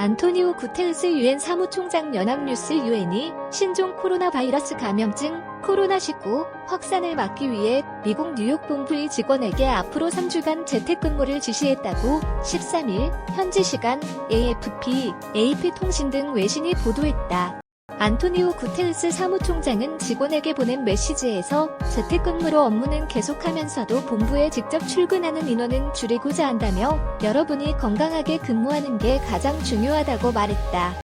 안토니오 구테르스 유엔 사무총장 연합뉴스 유엔이 신종 코로나 바이러스 감염증 코로나19 확산을 막기 위해 미국 뉴욕 본부의 직원에게 앞으로 3주간 재택근무를 지시했다고 13일 현지 시간 AFP, AP통신 등 외신이 보도했다. 안토니오 구테르스 사무총장은 직원에게 보낸 메시지에서 재택근무로 업무는 계속하면서도 본부에 직접 출근하는 인원은 줄이고자 한다며 여러분이 건강하게 근무하는 게 가장 중요하다고 말했다.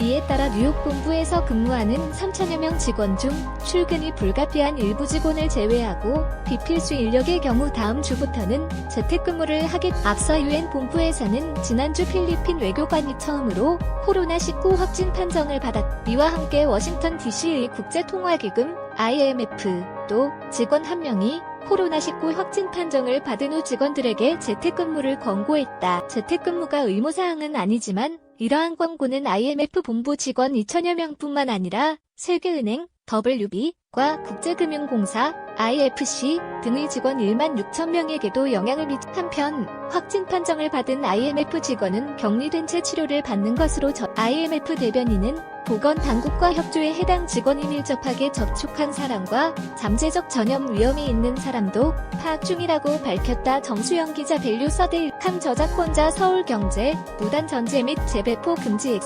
이에 따라 뉴욕 본부에서 근무하는 3천여 명 직원 중 출근이 불가피한 일부 직원을 제외하고 비필수 인력의 경우 다음 주부터는 재택근무를 하겠. 앞서 유엔 본부에서는 지난주 필리핀 외교관이 처음으로 코로나19 확진 판정을 받았. 이와 함께 워싱턴 DC의 국제통화기금 IMF도 직원 한 명이 코로나19 확진 판정을 받은 후 직원들에게 재택근무를 권고했다. 재택근무가 의무사항은 아니지만 이러한 권고는 IMF 본부 직원 2천여 명뿐만 아니라 세계은행, WB과 국제금융공사, IFC 등의 직원 1만 6천 명에게도 영향을 미치 한편 확진 판정을 받은 IMF 직원은 격리된 채 치료를 받는 것으로 저 IMF 대변인은 보건 당국과 협조에 해당 직원이 밀접하게 접촉한 사람과 잠재적 전염 위험이 있는 사람도 파악 중이라고 밝혔다. 정수영 기자 밸류 서데일캄 저작권자 서울경제 무단 전제 및 재배포 금지